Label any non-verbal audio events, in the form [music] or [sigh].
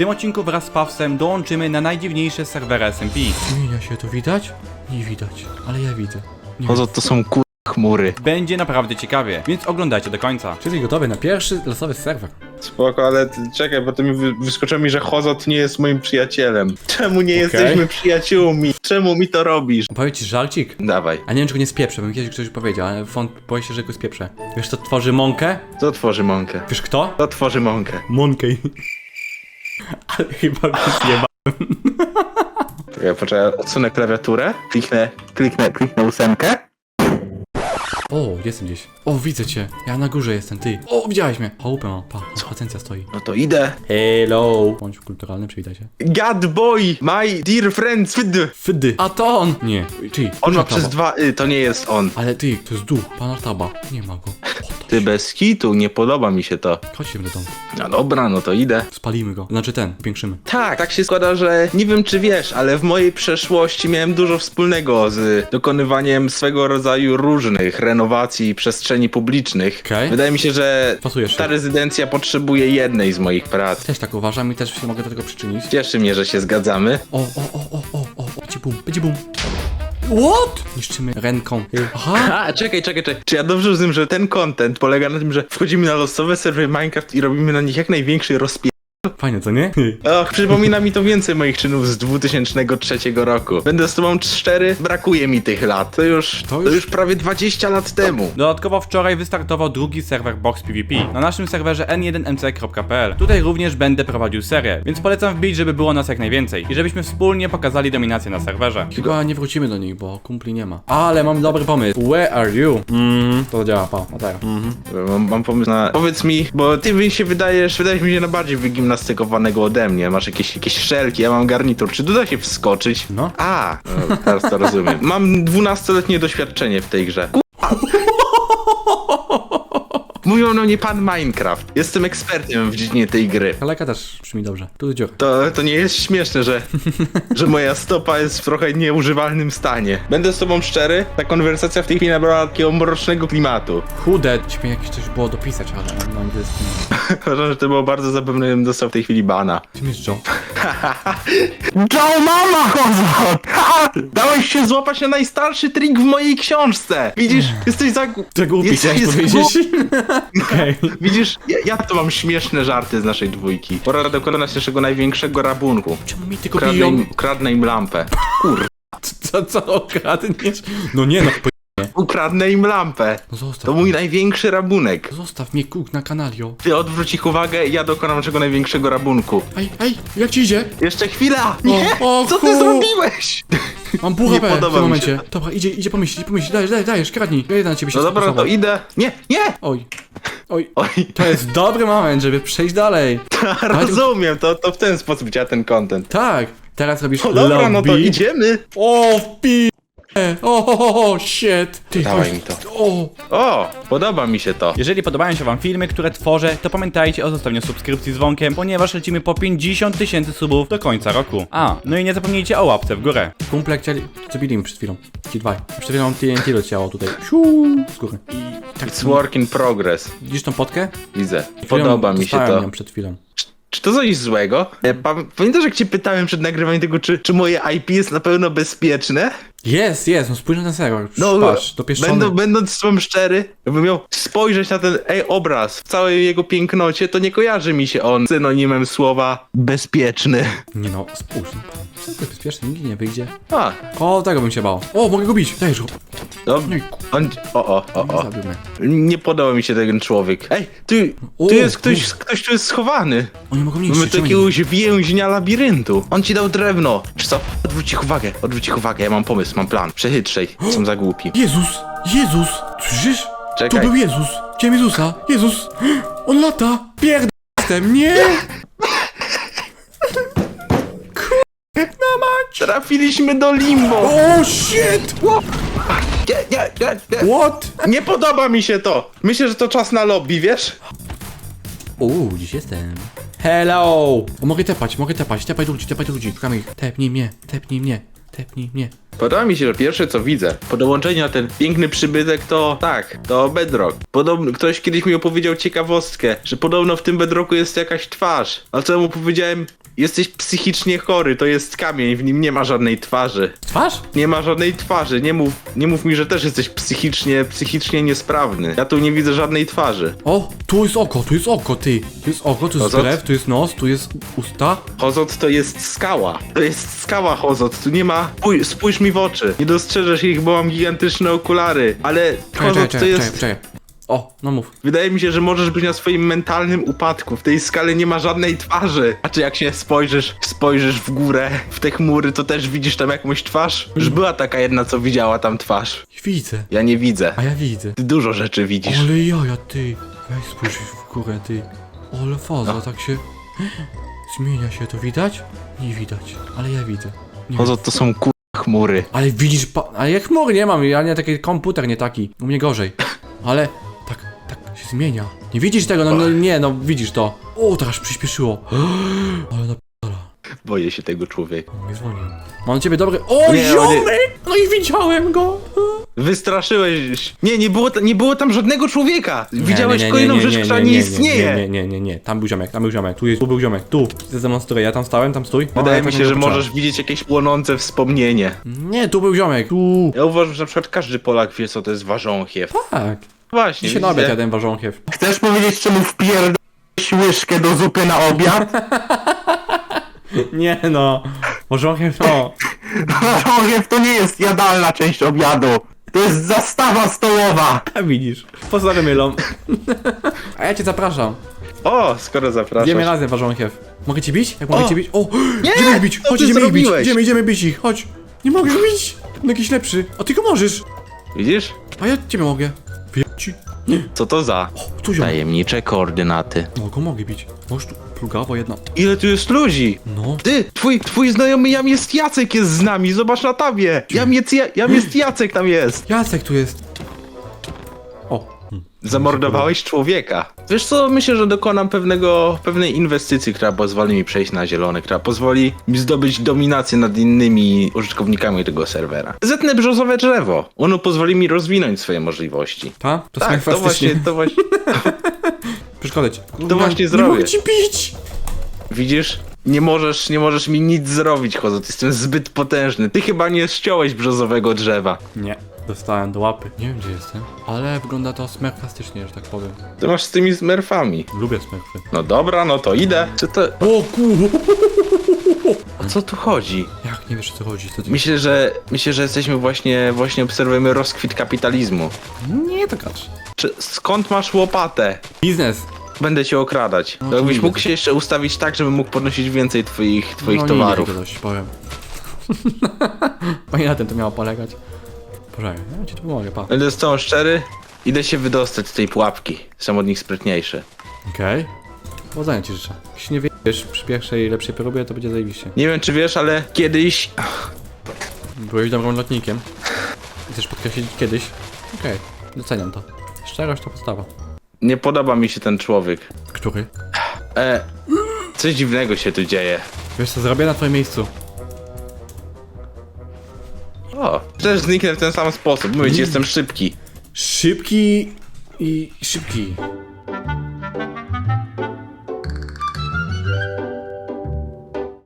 tym odcinku wraz z Pawsem dołączymy na najdziwniejsze serwery SMP. Zmienia się to widać? Nie widać, ale ja widzę. Nie Poza to są kur... chmury. Będzie naprawdę ciekawie, więc oglądajcie do końca. Czyli gotowy na pierwszy losowy serwer. Spoko, ale ty, czekaj, bo to mi wy, wyskoczyło mi, że Hozot nie jest moim przyjacielem. Czemu nie jesteśmy przyjaciółmi? Czemu mi to robisz? Powiedz ci żalcik? Dawaj, A nie wiem, czy go nie spieprzę, bo kiedyś ktoś powiedział, ale font boję się, że go spieprzę. Wiesz, co tworzy mąkę? to tworzy mąkę. Wiesz kto? To tworzy mąkę. Mąkę. [laughs] ale chyba go zjeba. Czekaj, poczekaj, odsunę klawiaturę, kliknę, kliknę, kliknę ósemkę. O, jestem gdzieś. O, widzę cię. Ja na górze jestem, ty. O, widziałeś mnie. Chałupę mam. Pa, patencja stoi. No to idę. Hello. Bądź kulturalny, przywitaj się. God boy, my dear friend, fyd. Fydy. A to on! Nie, ty. On ma przez dwa y, to nie jest on. Ale ty, to jest duch, pan Artaba. Nie ma go. Ty bez kitu, nie podoba mi się to. Chodźmy do domu. No dobra, no to idę. Spalimy go. Znaczy ten, piększymy. Tak, tak się składa, że nie wiem czy wiesz, ale w mojej przeszłości miałem dużo wspólnego z dokonywaniem swego rodzaju różnych renowacji przestrzeni publicznych. Okej. Wydaje mi się, że Pasujesz ta się. rezydencja potrzebuje jednej z moich prac. Też tak uważam i też się mogę do tego przyczynić. Cieszy mnie, że się zgadzamy. O, o, o, o, o, o, o, będzie bum, będzie bum. What? Niszczymy ręką. Aha. A, czekaj, czekaj, czekaj. Czy ja dobrze rozumiem, że ten content polega na tym, że wchodzimy na losowe serwery Minecraft i robimy na nich jak największy rozpie... Fajne, co nie? Och, przypomina mi to więcej moich czynów z 2003 roku. Będę z tobą szczery, brakuje mi tych lat. To już, to już- już prawie 20 lat temu. Dodatkowo wczoraj wystartował drugi serwer Box PvP na naszym serwerze n1mc.pl. Tutaj również będę prowadził serię, więc polecam wbić, żeby było nas jak najwięcej i żebyśmy wspólnie pokazali dominację na serwerze. Chyba nie wrócimy do nich, bo kumpli nie ma. Ale mam dobry pomysł. Where are you? Mhm. To działa, pa, a teraz. Mhm. Mam, mam pomysł na... Powiedz mi, bo ty mi się wydajesz, wydajesz mi się na bardziej wygimnastykowanego ode mnie. Masz jakieś, jakieś szelki, ja mam garnitur. Czy tu da się wskoczyć? No. A, no, teraz to rozumiem. Mam 12-letnie doświadczenie w tej grze. Mówią na mnie pan Minecraft. Jestem ekspertem w dziedzinie tej gry. Kaleka też brzmi dobrze. Tu. To, to nie jest śmieszne, że, [laughs] że moja stopa jest w trochę nieużywalnym stanie. Będę z tobą szczery, ta konwersacja w tej chwili nabrała takiego mrocznego klimatu. Chude. Śmie jakieś coś było dopisać, ale na angielskim. Uważam, że to było bardzo zabawne, bym dostał w tej chwili bana. Czym jest Joe? [laughs] Joe mama Hozot! Dałeś się złapać na najstarszy trik w mojej książce! Widzisz, jesteś za... To głupi jesteś powiedzieć. [laughs] Okej. [laughs] Widzisz, ja, ja to mam śmieszne żarty z naszej dwójki. Pora dokonać naszego największego rabunku. Czemu mi tylko Kradnę biją? im, kradnę im lampę. Kur... Co, co okradniesz? No nie no, po... Ukradnę im lampę. no zostaw. To mój największy rabunek. Zostaw mnie kuk na kanalio. Ty odwróć ich uwagę, ja dokonam naszego największego rabunku. Ej, ej, jak ci idzie? Jeszcze chwila! Nie! o, Co ty zrobiłeś? Mam pół Nie HP w podoba tym mi momencie. się Dobra, idzie, idzie pomyśleć, idzie pomyśleć. Dajesz, dajesz, dajesz, kradnij. Ja jeden na ciebie się No dobra, to idę. Nie, nie! Oj, oj. Oj, To jest dobry moment, żeby przejść dalej. [laughs] rozumiem, to, to w ten sposób działa ten content. Tak, teraz robisz No dobra, no to lobby. idziemy. O, w pi... O, o, o, shit. Ty, Dawaj mi to. O, O, podoba mi się to. Jeżeli podobają się wam filmy, które tworzę, to pamiętajcie o zostawieniu subskrypcji z dzwonkiem, ponieważ lecimy po 50 tysięcy subów do końca roku. A, no i nie zapomnijcie o łapce w górę. kumple chcieli... Zabili mi przed chwilą. Ci dwaj. Przed chwilą TNT leciało tutaj. Siu, z góry. I tak... It's work in progress. Widzisz tą potkę? Widzę. Chwilą Podoba mi się dostałem to. ją przed chwilą. Czy to coś złego? E, pa- Pamiętasz jak cię pytałem przed nagrywaniem tego, czy, czy moje IP jest na pewno bezpieczne? Jest, jest, no spójrz na ten serwer. No, Patrz, dopieszczony. będą, będąc z tobą szczery, jakbym miał spojrzeć na ten ej, obraz w całej jego pięknocie, to nie kojarzy mi się on synonimem słowa bezpieczny. Nie no, spójrz. No, co to jest bezpieczne, nigdy nie wyjdzie. A, O, tego bym się bał. O, mogę go bić. Dajesz go. no, No ku- on, o, o, o, o. Zabił mnie. Nie podoba mi się ten człowiek. Ej, ty, O, tu jest ktoś, ktoś tu jest schowany. Oni mogą mnie Mamy nie? jakiegoś więźnia labiryntu. On ci dał drewno. Czy co? Odwróć ich uwagę, odwróć ich uwagę, ja mam pomysł, mam plan. Przechytrzej, [gasps] są za głupi. Jezus! Jezus! Słyszysz? Czekaj. To był Jezus! Chciałem Jezusa! Jezus! [gasps] On lata! Pierd... jestem! Nie! [laughs] Trafiliśmy do limbo. O, shit! Nie, nie, nie, nie. What? Nie podoba mi się to. Myślę, że to czas na lobby, wiesz? Uuu, dziś jestem. Hello! O, mogę tepać, mogę tepać, tepaj ludzi, tepaj ludzi. Szukamy ich. Tepnij mnie, tepnij mnie, tepnij mnie. Podoba mi się, że pierwsze co widzę po dołączeniu na ten piękny przybytek to tak, to bedrock. Podobno ktoś kiedyś mi opowiedział ciekawostkę, że podobno w tym bedrocku jest jakaś twarz. A co ja mu powiedziałem? Jesteś psychicznie chory, to jest kamień, w nim nie ma żadnej twarzy. Twarz? Nie ma żadnej twarzy, nie mów, nie mów mi, że też jesteś psychicznie, psychicznie niesprawny. Ja tu nie widzę żadnej twarzy. O, tu jest oko, tu jest oko, ty. Tu jest oko, tu jest krew, tu jest nos, tu jest usta. Hozot to jest skała. To jest skała Hozot, tu nie ma... Spój, spójrz mi w oczy. Nie dostrzeżesz ich, bo mam gigantyczne okulary. Ale Czekaj, Hozot czekaj, to czekaj, jest... czekaj, czekaj. O, no mów. Wydaje mi się, że możesz być na swoim mentalnym upadku. W tej skale nie ma żadnej twarzy. A czy jak się spojrzysz, spojrzysz w górę, w te chmury, to też widzisz tam jakąś twarz? Już była taka jedna, co widziała tam twarz. Widzę. Ja nie widzę. A ja widzę. Ty dużo rzeczy widzisz. Ale jaja, ty. Weź spójrz w górę, ty. Ale faza, No. tak się... [gasps] Zmienia się, to widać? Nie widać, ale ja widzę. Nie Hozot to są kur... chmury. Ale widzisz, pa... ale jak chmury nie mam, ja nie taki komputer, nie taki. U mnie gorzej. Ale zmienia. Nie widzisz tego, no, no nie, no widzisz to. O, teraz przyspieszyło. [gasps] Ale na Boję się tego człowieka. mnie dzwonił. Mam ciebie dobry... O, Nie, ziomek! No i widziałem go! Wystraszyłeś. Nie, nie było, ta- nie było tam żadnego człowieka. Widziałeś Nie, nie, nie, kolejną nie, rzecz, nie, która nie, nie, nie, istnieje. Nie, nie, nie, nie, tam był ziomek, tam był ziomek, tu, jest, tu był ziomek, tu. Zademonstruję, ja tam stałem, tam stój. O, Wydaje ja mi tak się, nie że możesz widzieć jakieś płonące wspomnienie. Nie, tu był ziomek, tu. Ja uważam, że na przykład każdy Polak wie, co to jest ważąchiew. Tak. Właśnie, Dzisiaj na widzicie? obiad jadłem warzonchiew. Chcesz powiedzieć, czemu wpierdoliłeś łyżkę do zupy na obiad? [laughs] Nie no, warzonchiew no. Choriew to nie jest jadalna część obiadu. To jest zastawa stołowa. A widzisz, pozdrawiam mylą. [laughs] A ja cię zapraszam. O, skoro zapraszasz. Idziemy razem warzonchiew. Mogę ci bić? Jak mogę O! cię bić? O! Nie! Idziemy ich bić! Co Chodź, ty idziemy ich bić! zrobiłeś? Idziemy, idziemy bić ich! Chodź! Nie mogę bić! On jakiś lepszy. A ty go możesz! Widzisz? A ja ciebie mogę. Ci. Nie. Co to za O, tu tajemnicze koordynaty? No go mogę bić. Możesz tu plugawo jedna. Ile tu jest ludzi? No. Ty, twój, twój znajomy Jam jest Jacek jest z nami, zobacz na tabie. Jam jest, Ja- Jam jest Jacek tam jest. Jacek tu jest. Zamordowałeś człowieka. Wiesz co, myślę, że dokonam pewnego, pewnej inwestycji, która pozwoli mi przejść na zielony, która pozwoli mi zdobyć dominację nad innymi użytkownikami tego serwera. Zetnę brzozowe drzewo. Ono pozwoli mi rozwinąć swoje możliwości. Ta? To Tak, to właśnie, to właśnie, [laughs] Przeszkodzę ci. To właśnie Nie zrobię. mogę ci bić! widzisz? Nie możesz, nie możesz mi nic zrobić, Chozot. Jestem zbyt potężny. Ty chyba nie ściąłeś brzozowego drzewa. Nie. Dostałem do łapy. Nie wiem gdzie jestem. Ale wygląda to smerfastycznie, że tak powiem. Ty masz z tymi smurfami. Lubię smerfy. No dobra, no to idę. Czy to... O ku... O co tu chodzi? Jak nie wiesz o co chodzi? Co ty... Myślę, że myślę, że jesteśmy właśnie, właśnie obserwujemy rozkwit kapitalizmu. Nie to gacz. Czy, skąd masz łopatę? Biznes. Będę cię okradać. No to to jakbyś mógł się jeszcze ustawić tak, żebym mógł podnosić więcej twoich, twoich no, towarów. Nie, dość, powiem. [laughs] Panie na tym to miało polegać. Poczekaj, ja ci tu pomogę, pa. Będę z tą szczery. Idę się wydostać z tej pułapki. Są od nich sprytniejsze. Okej. Powodzenia ci życzę. Jeśli nie wiesz przy pierwszej lepszej próbie, to będzie zajebiście. Nie wiem czy wiesz, ale kiedyś... Byłeś dobrym lotnikiem. Chcesz podkreślić kiedyś? Okej, doceniam to. Szczerość to podstawa. Nie podoba mi się ten człowiek. Który? E... Coś dziwnego się tu dzieje. Wiesz co zrobię na twoim miejscu? Też zniknę w ten sam sposób. Mówię ci, jestem szybki. Szybki i szybki.